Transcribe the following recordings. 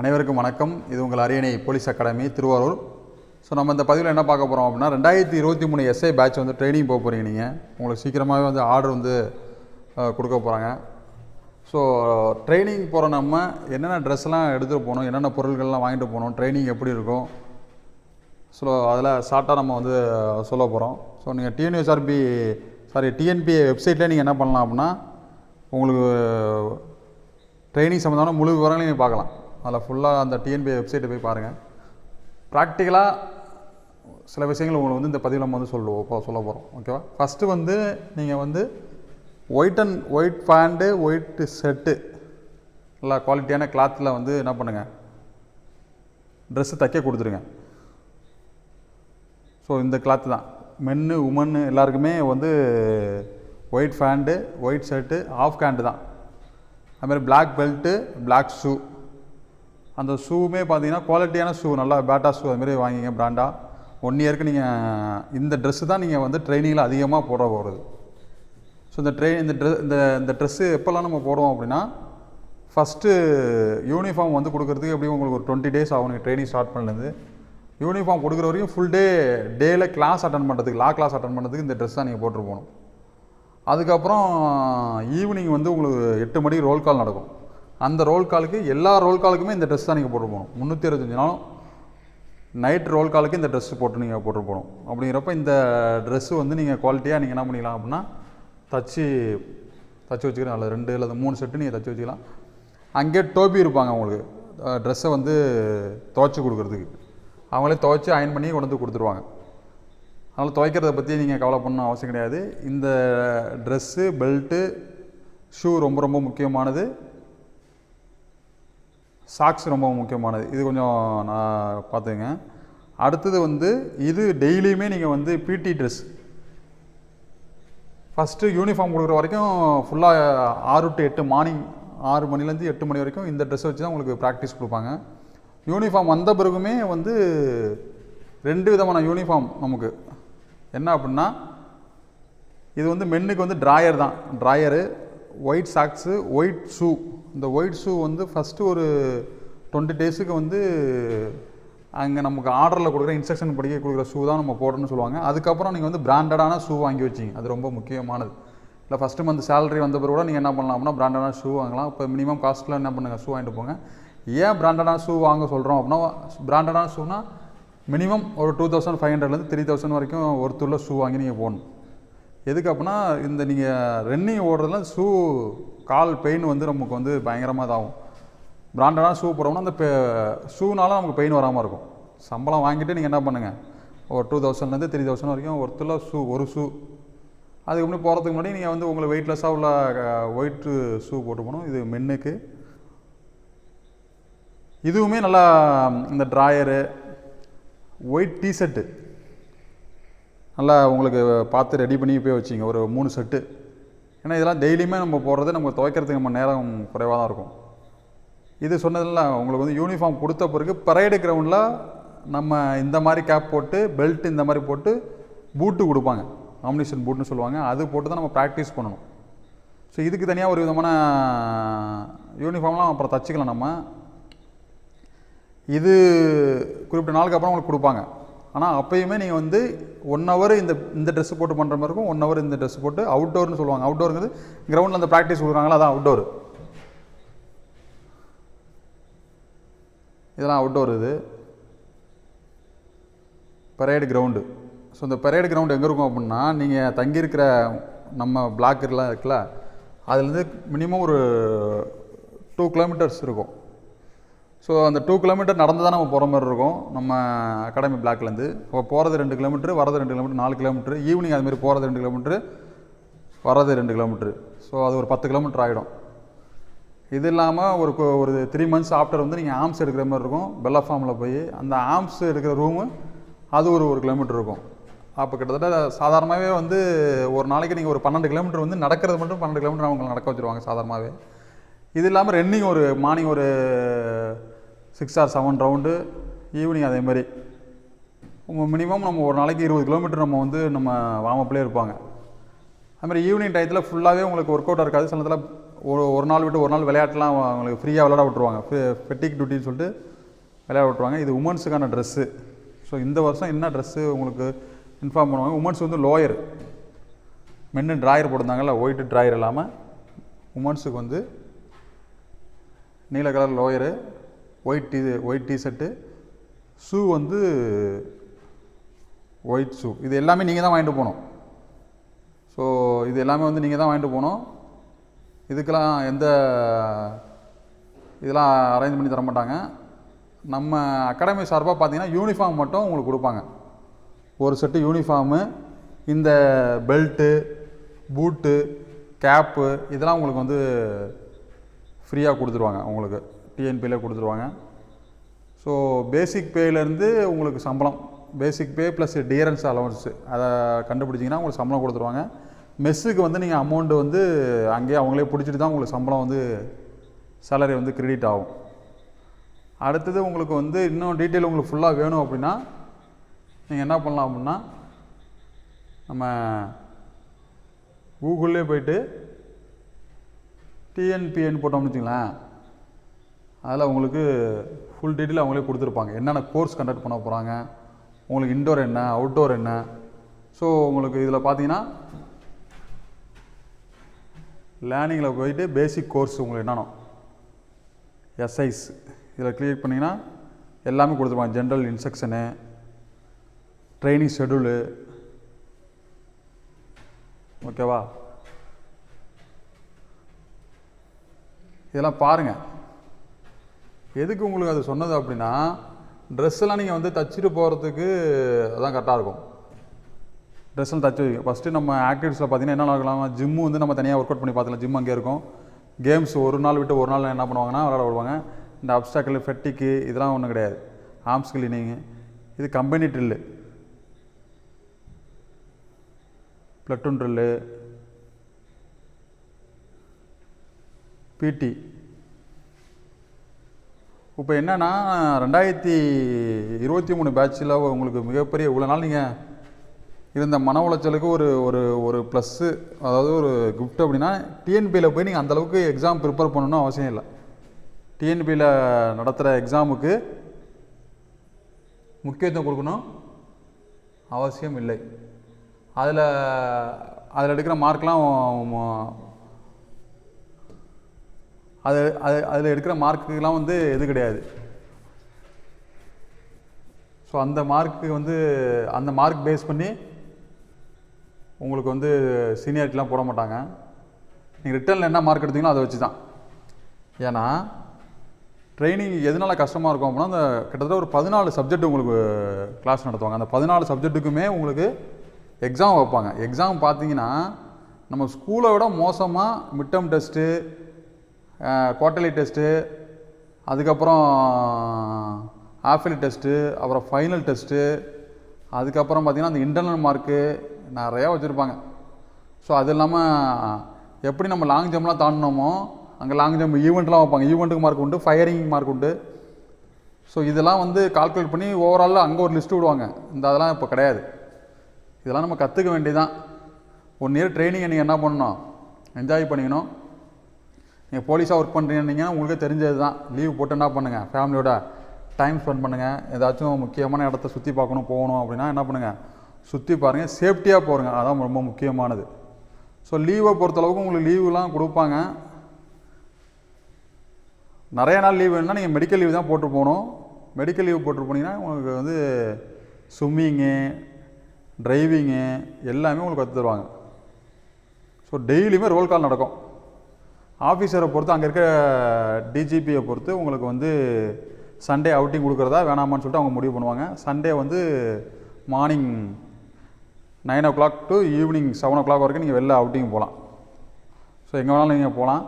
அனைவருக்கும் வணக்கம். இது உங்கள் அரியணை போலீஸ் அகாடமி திருவாரூர். ஸோ நம்ம இந்த பதிவில் என்ன பார்க்க போகிறோம் அப்படின்னா ரெண்டாயிரத்தி இருபத்தி மூணு எஸ்ஐ பேட்ச் வந்து ட்ரைனிங் போக போகிறீங்க நீங்கள் உங்களுக்கு சீக்கிரமாகவே வந்து ஆர்டர் வந்து கொடுக்க போகிறாங்க ஸோ ட்ரைனிங் போகிற நம்ம என்னென்ன ட்ரெஸ்லாம் எடுத்துகிட்டு போகணும் என்னென்ன பொருட்கள்லாம் வாங்கிட்டு போகணும் ட்ரைனிங் எப்படி இருக்கும்? ஸோ அதில் ஷார்ட்டாக நம்ம வந்து சொல்ல போகிறோம் ஸோ நீங்கள் டிஎன்யூஎஸ்ஆர்பி சாரி டிஎன்பி வெப்சைட்லேயே நீங்கள் என்ன பண்ணலாம் அப்படின்னா உங்களுக்கு ட்ரைனிங் சம்மந்தமான முழு விவரங்களையும் நீங்கள் பார்க்கலாம். அதில் ஃபுல்லாக அந்த டிஎன்பி வெப்சைட்டை போய் பாருங்கள் ப்ராக்டிக்கலாக சில விஷயங்கள் உங்களுக்கு வந்து இந்த பதிவில் நம்ம வந்து சொல்லுவோம் இப்போ சொல்ல போகிறோம் ஓகேவா ஃபஸ்ட்டு வந்து நீங்கள் வந்து white and white pant white shirt நல்லா குவாலிட்டியான கிளாத்தில் வந்து என்ன பண்ணுங்கள் ட்ரெஸ்ஸு தைக்க கொடுத்துருங்க. ஸோ இந்த கிளாத்து தான். மென்னு உமன்னு எல்லாருக்குமே வந்து white pant white shirt half hand தான். அதுமாதிரி பிளாக் பெல்ட்டு பிளாக் ஷூ அந்த ஷூவுமே பார்த்தீங்கன்னா குவாலிட்டியான ஷூ நல்லா பேட்டா ஷூ அதுமாரி வாங்கிங்க பிராண்டாக ஒன் இயருக்கு நீங்கள் இந்த ட்ரெஸ்ஸு தான் நீங்கள் வந்து ட்ரைனிங்கில் அதிகமாக போட போகிறது ஸோ இந்த ட்ரெயின் இந்த ட்ரெஸ் இந்த இந்த ட்ரெஸ்ஸு எப்போல்லாம் நம்ம போடுவோம் அப்படின்னா ஃபஸ்ட்டு யூனிஃபார்ம் வந்து கொடுக்குறதுக்கு எப்படியும் உங்களுக்கு ஒரு டுவெண்ட்டி டேஸ் ஆகும் நீங்கள் ட்ரைனிங் ஸ்டார்ட் பண்ணது யூனிஃபார்ம் கொடுக்குற வரைக்கும் ஃபுல் டே டேயில் கிளாஸ் அட்டன் பண்ணுறதுக்கு லா கிளாஸ் அட்டன் பண்ணுறதுக்கு இந்த ட்ரெஸ் தான் நீங்கள் போட்டு போகணும். அதுக்கப்புறம் ஈவினிங் வந்து உங்களுக்கு எட்டு மணிக்கு ரோல் கால் நடக்கும். அந்த ரோல் காலுக்கு எல்லா ரோல் காலுக்குமே இந்த ட்ரெஸ் தான் நீங்கள் போட்டு போகணும். முந்நூற்றி அறுபத்தஞ்சு நாளும் நைட் ரோல் காலுக்கு இந்த ட்ரெஸ்ஸு போட்டு நீங்கள் போட்டு போகணும். அப்படிங்கிறப்ப இந்த ட்ரெஸ்ஸு வந்து நீங்கள் குவாலிட்டியாக நீங்கள் என்ன பண்ணிக்கலாம் அப்படின்னா தச்சு தச்சு வச்சுக்கலாம் அல்லது ரெண்டு அல்லது மூணு செட்டு நீங்கள் தச்சு வச்சுக்கலாம். அங்கேயே டோபி இருப்பாங்க அவங்களுக்கு. ட்ரெஸ்ஸை வந்து துவைச்சி கொடுக்குறதுக்கு. அவங்களே துவைச்சி அயன் பண்ணி கொண்டு வந்து கொடுத்துருவாங்க. அதனால் துவைக்கிறத பற்றி நீங்கள் கவலை பண்ணணும் அவசியம் கிடையாது. இந்த ட்ரெஸ்ஸு பெல்ட்டு ஷூ ரொம்ப ரொம்ப முக்கியமானது. சாக்ஸ் ரொம்ப முக்கியமானது. இது கொஞ்சம் நான் பார்த்துங்க அடுத்தது வந்து இது டெய்லியுமே நீங்கள் வந்து பிடி ட்ரெஸ் ஃபஸ்ட்டு யூனிஃபார்ம் கொடுக்குற வரைக்கும் ஃபுல்லாக ஆறு டு எட்டு மார்னிங் ஆறு மணிலேருந்து எட்டு மணி வரைக்கும் இந்த ட்ரெஸ் வச்சு தான் உங்களுக்கு ப்ராக்டிஸ் கொடுப்பாங்க. யூனிஃபார்ம் வந்த பிறகுமே வந்து ரெண்டு விதமான யூனிஃபார்ம் நமக்கு. என்ன அப்படின்னா இது வந்து மென்னுக்கு வந்து ட்ராயர் தான். Drawer white socks white shoe இந்த ஒயிட் ஷூ வந்து ஃபஸ்ட்டு ஒரு டுவெண்ட்டி டேஸுக்கு வந்து அங்கே நமக்கு ஆர்டரில் கொடுக்குற இன்ஸ்ட்ரக்ஷன் படிக்க கொடுக்குற ஷூ தான் நம்ம போடணும்னு சொல்லுவாங்க. அதுக்கப்புறம் நீங்கள் வந்து பிராண்டடான ஷூ வாங்கி வச்சிங்க. அது ரொம்ப முக்கியமானது. இல்லை ஃபஸ்ட்டு மந்த் சேலரி வந்த பிறகு கூட நீங்கள் என்ன பண்ணலாம் அப்படின்னா பிராண்டடான ஷூ வாங்கலாம். இப்போ மினிமம் காஸ்ட்டில் என்ன பண்ணுங்கள் ஷூ வாங்கிட்டு போங்க. ஏன் பிராண்டடான ஷூ வாங்க சொல்கிறோம் அப்படின்னா பிராண்டடான ஷூனால் மினிமம் ஒரு டூ தௌசண்ட் ஃபைவ் ஹண்ட்ரட்லேருந்து த்ரீ தௌசண்ட் வரைக்கும் ஒருத்தூரில் ஷூ வாங்கி நீங்கள் போகணும் எதுக்கு அப்படின்னா இந்த நீங்கள் ரன்னிங் ஓடுறதுல ஷூ கால் பெயின் வந்து நமக்கு வந்து பயங்கரமாக இதாகும். பிராண்டடான ஷூ போடுறோம்னா அந்த ஷூனால நமக்கு பெயின் வராமல் இருக்கும். சம்பளம் வாங்கிட்டு நீங்கள் என்ன பண்ணுங்கள் ஒரு டூ தௌசண்ட்லேருந்து த்ரீ தௌசண்ட் வரைக்கும் ஒருத்தரில் ஷூ ஒரு ஷூ அதுக்கு முன்னாடி போகிறதுக்கு முன்னாடி நீங்கள் வந்து உங்களுக்கு வெயிட்லெஸ்ஸாக உள்ள ஒயிட்டு ஷூ போட்டு போகணும். இது மென்னுக்கு. இதுவுமே நல்லா இந்த ட்ராயரு ஒயிட் டிஷர்ட்டு நல்லா உங்களுக்கு பார்த்து ரெடி பண்ணி போய் வச்சிங்க. ஒரு மூணு செட்டு ஏன்னா இதெல்லாம் டெய்லியுமே நம்ம போடுறது நம்ம துவைக்கிறதுக்கு நம்ம நேரம் குறைவாக தான் இருக்கும். இது சொன்னதில்ல உங்களுக்கு வந்து யூனிஃபார்ம் கொடுத்த பிறகு பரேடு கிரவுண்டில் நம்ம இந்த மாதிரி கேப் போட்டு பெல்ட் இந்த மாதிரி போட்டு பூட்டு கொடுப்பாங்க. காம்பினேஷன் பூட்டுன்னு சொல்லுவாங்க. அது போட்டு தான் நம்ம ப்ராக்டிஸ் பண்ணணும். ஸோ இதுக்கு தனியாக ஒரு விதமான யூனிஃபார்ம்லாம் அப்புறம் தச்சுக்கலாம் நம்ம. இது குறிப்பிட்ட நாளுக்கு அப்புறம் உங்களுக்கு கொடுப்பாங்க. ஆனால் அப்பயுமே நீங்கள் வந்து ஒன் ஹவர் இந்த இந்த ட்ரெஸ் போட்டு பண்ணுற மாதிரி இருக்கும் ஒன் ஹவர் இந்த ட்ரெஸ் போட்டு அவுட்டோர்னு சொல்லுவாங்க. அவுட்டோருங்கிறது கிரவுண்டில் அந்த ப்ராக்டிஸ் கொடுக்குறாங்களா அதான் அவுட்டோர் இதெல்லாம் அவுட்டோர் இது. பரேடு கிரவுண்டு ஸோ இந்த பரேடு கிரவுண்டு எங்கே இருக்கும் அப்படின்னா நீங்கள் தங்கியிருக்கிற நம்ம பிளாக்கர்லாம் இருக்குல்ல அதுலேருந்து மினிமம் ஒரு டூ கிலோமீட்டர்ஸ் இருக்கும். ஸோ அந்த டூ கிலோமீட்டர் நடந்து தான் நம்ம போகிற மாதிரி இருக்கும். நம்ம அகாடமி பிளாக்லேருந்து அப்போ போகிறது ரெண்டு கிலோமீட்டர் வரது ரெண்டு கிலோமீட்டர் நாலு கிலோமீட்டர் ஈவினிங் அதுமாரி போகிறது ரெண்டு கிலோமீட்டர் வர்றது ரெண்டு கிலோமீட்டர் ஸோ அது ஒரு பத்து கிலோமீட்டர் ஆகிடும் இது இல்லாமல் ஒரு ஒரு த்ரீ மந்த்ஸ் ஆஃப்டர் வந்து நீங்கள் ஆம்ஸ் எடுக்கிற மாதிரி இருக்கும். பெல்லா ஃபார்மில் போய் அந்த ஆம்ஸ் எடுக்கிற ரூமு அது ஒரு ஒரு கிலோமீட்டர் இருக்கும். அப்போ கிட்டத்தட்ட சாதாரணமாகவே வந்து ஒரு நாளைக்கு நீங்கள் ஒரு பன்னெண்டு கிலோமீட்டர் வந்து நடக்கிறது மட்டும் பன்னெண்டு கிலோமீட்டர் அவங்களை நடக்க வச்சுருவாங்க சாதாரணமாகவே இது இல்லாமல் ரன்னிங் ஒரு மார்னிங் ஒரு six or seven round evening அதே மாதிரி. மினிமம் நம்ம ஒரு நாளைக்கு இருபது கிலோமீட்டர் நம்ம வந்து நம்ம வார்மப்லேயே இருப்பாங்க. அதுமாதிரி ஈவினிங் டயத்தில் ஃபுல்லாகவே உங்களுக்கு ஒர்க் அவுட் இருக்காது. சில நேரத்தில் ஒரு ஒரு நாள் விட்டு ஒரு நாள் விளையாட்டுலாம் அவங்களுக்கு ஃப்ரீயாக விளையாட விட்ருவாங்க ஃபெட்டிக் டியூட்டின்னு சொல்லிட்டு விளையாட விட்ருவாங்க இது உமன்ஸுக்கான ட்ரெஸ்ஸு ஸோ இந்த வருஷம் என்ன ட்ரெஸ்ஸு உங்களுக்கு இன்ஃபார்ம் பண்ணுவாங்க? உமன்ஸ் வந்து லோயர் மென்னு ட்ராயர் போட்டிருந்தாங்கல்ல ஒயிட்டு ட்ராயர் இல்லாமல் உமன்ஸுக்கு வந்து நீல colour lower white T white T shirt shoe வந்து ஒயிட் ஷூ இது எல்லாமே நீங்கள் தான் வாங்கிட்டு போகணும். ஸோ இது எல்லாமே வந்து நீங்கள் தான் வாங்கிட்டு போகணும். இதுக்கெல்லாம் எந்த இதெல்லாம் அரேஞ்ச் பண்ணி தர மாட்டாங்க. நம்ம அகாடமி சார்பாக பார்த்தீங்கன்னா யூனிஃபார்ம் மட்டும் உங்களுக்கு கொடுப்பாங்க. ஒரு செட்டு யூனிஃபார்மு இந்த பெல்ட்டு பூட்டு கேப்பு இதெல்லாம் உங்களுக்கு வந்து ஃப்ரீயாக கொடுத்துருவாங்க உங்களுக்கு. டிஎன்பியில் கொடுத்துருவாங்க. ஸோ பேசிக் பேலேருந்து உங்களுக்கு சம்பளம். Basic pay plus dearness allowance அதை கண்டுபிடிச்சிங்கன்னா உங்களுக்கு சம்பளம் கொடுத்துருவாங்க. மெஸ்ஸுக்கு வந்து நீங்கள் அமௌண்ட்டு வந்து அங்கேயே அவங்களே பிடிச்சிட்டு தான் உங்களுக்கு சம்பளம் வந்து சேலரி வந்து கிரெடிட் ஆகும். அடுத்தது உங்களுக்கு வந்து இன்னும் டீட்டெயில் உங்களுக்கு ஃபுல்லாக வேணும் அப்படின்னா நீங்கள் என்ன பண்ணலாம் அப்படின்னா நம்ம கூகுள்லேயே போயிட்டு டிஎன்பிஎன் போட்டோம்னு வச்சுங்களேன் அதில் உங்களுக்கு ஃபுல் டீட்டெயில் அவங்களே கொடுத்துருப்பாங்க. என்னென்ன கோர்ஸ் கண்டக்ட் பண்ண போகிறாங்க உங்களுக்கு இன்டோர் என்ன அவுட்டோர் என்ன? ஸோ உங்களுக்கு இதில் பார்த்தீங்கன்னா லேர்னிங்கில் போயிட்டு பேசிக் கோர்ஸ் உங்களுக்கு என்னென்ன எஸ்ஐஸ் இதில் கிளிக் பண்ணிங்கன்னா எல்லாமே கொடுத்துருப்பாங்க. ஜென்ரல் இன்ஸ்ட்ரக்ஷனு ட்ரைனிங் ஷெடியூலு ஓகேவா இதெல்லாம் பாருங்கள் எதுக்கு உங்களுக்கு அது சொன்னது அப்படின்னா ட்ரெஸ் எல்லாம் நீங்கள் வந்து தச்சுட்டு போகிறதுக்கு அதான் கரெக்டாக இருக்கும். ட்ரெஸ் எல்லாம் தச்சு வைக்கும் ஃபஸ்ட்டு நம்ம ஆக்டிவிட்டிஸில் பார்த்தீங்கன்னா என்ன நடக்கலாம் ஜிம்மு வந்து நம்ம தனியாக ஒர்க் அவுட் பண்ணி பார்த்துக்கலாம். ஜிம் அங்கே இருக்கும். கேம்ஸ் ஒரு நாள் விட்டு ஒரு நாள் என்ன பண்ணுவாங்கன்னா விளையாட விடுவாங்க. இந்த அப்டாக்கிள் ஃபெட்டிக்கு இதெல்லாம் ஒன்றும் கிடையாது. ஆர்ம்ஸ் கிளீனிங்கு இது company drill platoon drill PT இப்போ என்னென்னா ரெண்டாயிரத்தி இருபத்தி மூணு பேட்சில் உங்களுக்கு மிகப்பெரிய இவ்வளோ நாள் நீங்கள் இருந்த மன உளைச்சலுக்கு ஒரு ஒரு ஒரு ப்ளஸ்ஸு அதாவது ஒரு கிஃப்ட் அப்படின்னா டிஎன்பியில் போய் நீங்கள் அந்தளவுக்கு எக்ஸாம் ப்ரிப்பேர் பண்ணணும்னு அவசியம் இல்லை. டிஎன்பியில் நடத்துகிற எக்ஸாமுக்கு முக்கியத்துவம் கொடுக்கணும் அவசியம் இல்லை. அதில் அதில் எடுக்கிற மார்க்லாம் அது அது அதில் எடுக்கிற மார்க்குலாம் வந்து எது கிடையாது. ஸோ அந்த மார்க்கு வந்து அந்த மார்க் பேஸ் பண்ணி உங்களுக்கு வந்து சீனியாரிட்டிலாம் போட மாட்டாங்க. நீங்கள் ரிட்டர்னில் என்ன மார்க் எடுத்தீங்களோ அதை வச்சு தான் ஏன்னா ட்ரைனிங் எதனால் கஷ்டமாக இருக்கும் அப்படின்னா அந்த கிட்டத்தட்ட ஒரு பதினாலு சப்ஜெக்ட் உங்களுக்கு கிளாஸ் நடத்துவாங்க. அந்த பதினாலு சப்ஜெக்ட்டுக்குமே உங்களுக்கு எக்ஸாம் வைப்பாங்க. எக்ஸாம் பார்த்தீங்கன்னா நம்ம ஸ்கூலை விட மோசமாக மிட்டம் டெஸ்ட்டு குவார்டர்லி டெஸ்ட்டு அதுக்கப்புறம் ஆஃபலி டெஸ்ட்டு அப்புறம் ஃபைனல் டெஸ்ட்டு அதுக்கப்புறம் பார்த்திங்கன்னா அந்த இன்டர்னல் மார்க்கு நிறையா வச்சுருப்பாங்க. ஸோ அது இல்லாமல் எப்படி நம்ம லாங் ஜம்ப்லாம் தாண்டினோமோ அங்கே லாங் ஜம்ப் ஈவெண்ட்லாம் வைப்பாங்க. ஈவெண்ட்டுக்கு மார்க் உண்டு ஃபயரிங் மார்க் உண்டு. ஸோ இதெல்லாம் வந்து கால்குலேட் பண்ணி ஓவராலில் அங்கே ஒரு லிஸ்ட்டு விடுவாங்க. இந்த அதெல்லாம் இப்போ கிடையாது. இதெல்லாம் நம்ம கற்றுக்க வேண்டியதான் ஒன் இயர் ட்ரைனிங்கை நீங்கள் என்ன பண்ணணும்? என்ஜாய் பண்ணிக்கணும். நீங்கள் போலீஸாக ஒர்க் பண்ணுறீங்கன்னா உங்களுக்கே தெரிஞ்சது தான் லீவ் போட்டு என்ன பண்ணுங்கள் ஃபேமிலியோட டைம் ஸ்பெண்ட் பண்ணுங்கள் ஏதாச்சும் முக்கியமான இடத்த சுற்றி பார்க்கணும் போகணும் அப்படின்னா என்ன பண்ணுங்கள் சுற்றி பாருங்கள் சேஃப்டியாக போகிறங்க அதான் ரொம்ப முக்கியமானது. ஸோ லீவை பொறுத்தளவுக்கு உங்களுக்கு லீவுலாம் கொடுப்பாங்க. நிறைய நாள் லீவ் வேணும்னா நீங்கள் மெடிக்கல் லீவ் தான் போட்டு போகணும். மெடிக்கல் லீவ் போட்டு போனீங்கன்னா உங்களுக்கு வந்து ஸ்விம்மிங்கு டிரைவிங்கு எல்லாமே உங்களுக்கு கற்று தருவாங்க. ஸோ டெய்லியுமே ரோல் கால் நடக்கும். ஆஃபீஸரை பொறுத்து அங்கே இருக்க டிஜிபியை பொறுத்து உங்களுக்கு வந்து சண்டே அவுட்டிங் கொடுக்குறதா வேணாமான்னு சொல்லிட்டு அவங்க முடிவு பண்ணுவாங்க. சண்டே வந்து morning nine o'clock to evening seven o'clock வரைக்கும் நீங்கள் வெளில அவுட்டிங் போகலாம் ஸோ எங்கே வேணாலும் நீங்கள் போகலாம்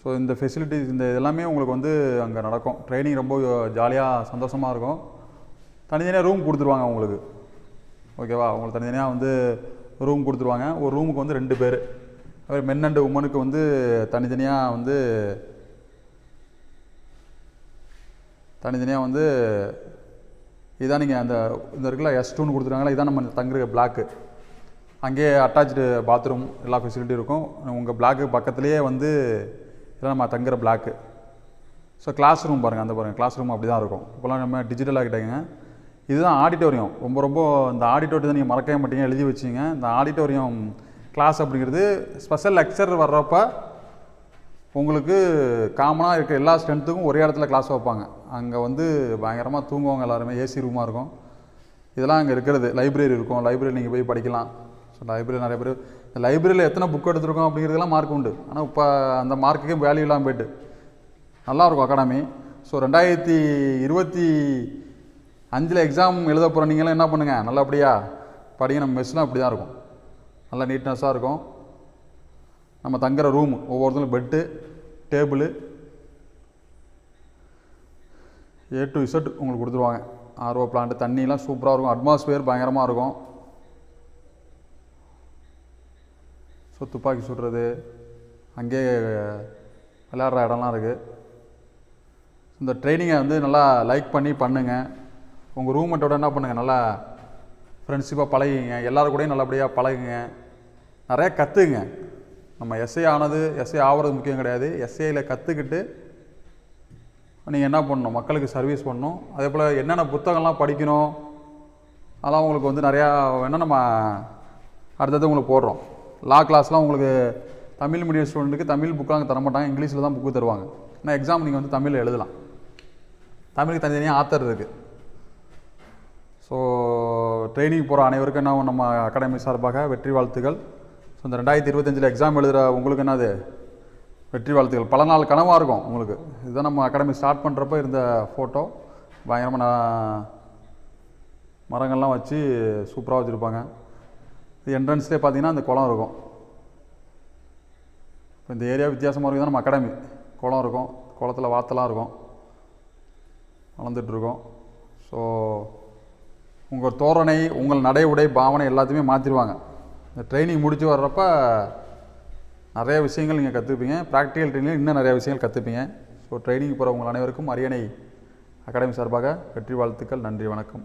ஸோ இந்த ஃபெசிலிட்டிஸ் இந்த எல்லாமே உங்களுக்கு வந்து அங்கே நடக்கும். ட்ரைனிங் ரொம்ப ஜாலியாக சந்தோஷமாக இருக்கும். தனித்தனியாக ரூம் கொடுத்துருவாங்க உங்களுக்கு. ஓகேவா உங்களுக்கு தனித்தனியாக வந்து ரூம் கொடுத்துருவாங்க. ஒரு ரூமுக்கு வந்து ரெண்டு பேர். அப்புறம் மென் அண்டு உமனுக்கு வந்து தனித்தனியாக வந்து தனித்தனியாக வந்து இதான் நீங்கள் அந்த இந்த இருக்குல்ல எஸ் டூன்னு கொடுத்துருக்காங்களா? இதான் நம்ம தங்குற பிளாக்கு அங்கேயே அட்டாச்சு பாத்ரூம் எல்லா ஃபெசிலிட்டியும் இருக்கும். உங்கள் பிளாக்கு பக்கத்துலேயே வந்து இதெல்லாம் நம்ம தங்குற பிளாக்கு ஸோ கிளாஸ் ரூம் பாருங்கள் அந்த பாருங்கள் கிளாஸ் ரூம் அப்படி தான் இருக்கும். இப்போலாம் நம்ம டிஜிட்டல் ஆகிட்டாங்க இதுதான் ஆடிட்டோரியம் ரொம்ப ரொம்ப இந்த ஆடிட்டோரியத்தை நீங்கள் மறக்கவே மாட்டீங்க. எழுதி வச்சிங்க. இந்த ஆடிட்டோரியம் கிளாஸ் அப்படிங்கிறது ஸ்பெஷல் லெக்சர் வர்றப்ப உங்களுக்கு காமனாக இருக்க எல்லா ஸ்ட்ரென்த்துக்கும் ஒரே இடத்துல கிளாஸ் வைப்பாங்க. அங்கே வந்து பயங்கரமாக தூங்குவாங்க எல்லாருமே. ஏசி ரூமாக இருக்கும். இதெல்லாம் அங்கே இருக்கிறது. லைப்ரரி இருக்கும். லைப்ரரி நீங்கள் போய் படிக்கலாம். ஸோ லைப்ரரி நிறைய பேர் இந்த லைப்ரரியில் எத்தனை புக் எடுத்திருக்கோம் அப்படிங்கிறதுலாம் மார்க் உண்டு. ஆனால் இப்போ அந்த மார்க்குக்கே வேல்யூ இல்லாமல் போயிட்டு. நல்லாயிருக்கும் அகாடமி ஸோ ரெண்டாயிரத்தி இருபத்தி அஞ்சில் எக்ஸாம் எழுத போகிற நீங்களாம் என்ன பண்ணுங்கள் நல்லபடியாக படிங்க. நம்ம மெஸ்லாம் அப்படி தான் இருக்கும். நல்லா நீட்னஸாக இருக்கும். நம்ம தங்குற ரூம் ஒவ்வொருத்தரும் bed table A to Z உங்களுக்கு கொடுத்துருவாங்க. ஆர்ஓ பிளான்ட் தண்ணியெலாம் சூப்பராக இருக்கும். அட்மாஸ்பியர் பயங்கரமாக இருக்கும். ஸோ துப்பாக்கி சுடுறது அங்கேயே விளையாடுற இடம்லாம் இருக்குது இந்த ட்ரைனிங்கை வந்து நல்லா லைக் பண்ணி பண்ணுங்கள் உங்கள் ரூம்மேட்டோட என்ன பண்ணுங்கள் நல்லா ஃப்ரெண்ட்ஷிப்பாக பழகிங்க. எல்லோரும் கூடயும் நல்லபடியாக பழகுங்க. நிறையா கற்றுக்குங்க நம்ம எஸ்ஏ ஆனது எஸ்ஏ ஆகிறது முக்கியம் கிடையாது. எஸ்ஏயில் கற்றுக்கிட்டு நீங்கள் என்ன பண்ணணும்? மக்களுக்கு சர்வீஸ் பண்ணணும். அதே போல் என்னென்ன புத்தகம்லாம் படிக்கணும்? அதெல்லாம் உங்களுக்கு வந்து நிறையா வேணால் நம்ம அடுத்தது உங்களுக்கு போடுறோம். லா கிளாஸ்லாம் உங்களுக்கு தமிழ் மீடியம் ஸ்டூடெண்ட்டுக்கு தமிழ் புக்கெலாம் தர மாட்டாங்க இங்கிலீஷில் தான் புக்கு தருவாங்க. ஆனால் எக்ஸாம் நீங்கள் வந்து தமிழில் எழுதலாம். தமிழுக்கு தனித்தனியாக ஆத்தர் இருக்குது ஸோ ட்ரைனிங் போகிற அனைவருக்கும் என்ன நம்ம அகாடமி சார்பாக வெற்றி வாழ்த்துக்கள். ஸோ இந்த ரெண்டாயிரத்தி இருபத்தஞ்சில் எக்ஸாம் எழுதுகிற உங்களுக்கு என்னது? வெற்றி வாழ்த்துக்கள். பல நாள் கனவாக இருக்கும் உங்களுக்கு. இதுதான் நம்ம அகாடமி ஸ்டார்ட் பண்ணுறப்ப இருந்த ஃபோட்டோ பயங்கரமாக நான் மரங்கள்லாம் வச்சு சூப்பராக வச்சுருப்பாங்க. இது என்ட்ரன்ஸ்லேயே பார்த்தீங்கன்னா அந்த குளம் இருக்கும். இப்போ இந்த ஏரியா வித்தியாசமாக இருக்குது நம்ம அகாடமி குளம் இருக்கும். குளத்தில் வாத்தெல்லாம் இருக்கும். வளர்ந்துட்டுருக்கோம் ஸோ உங்கள் தோரணை உங்கள் நடை உடை பாவனை எல்லாத்தையுமே மாற்றிடுவாங்க இந்த ட்ரைனிங் முடிச்சு வர்றப்ப நிறைய விஷயங்கள் நீங்கள் கற்றுப்பீங்க ப்ராக்டிக்கல் ட்ரைனிங் இன்னும் நிறைய விஷயங்கள் கற்றுப்பீங்க ஸோ ட்ரைனிங் போகிற உங்கள் அனைவருக்கும் அரியணை அகாடமி சார்பாக வெற்றி வாழ்த்துக்கள் நன்றி வணக்கம்.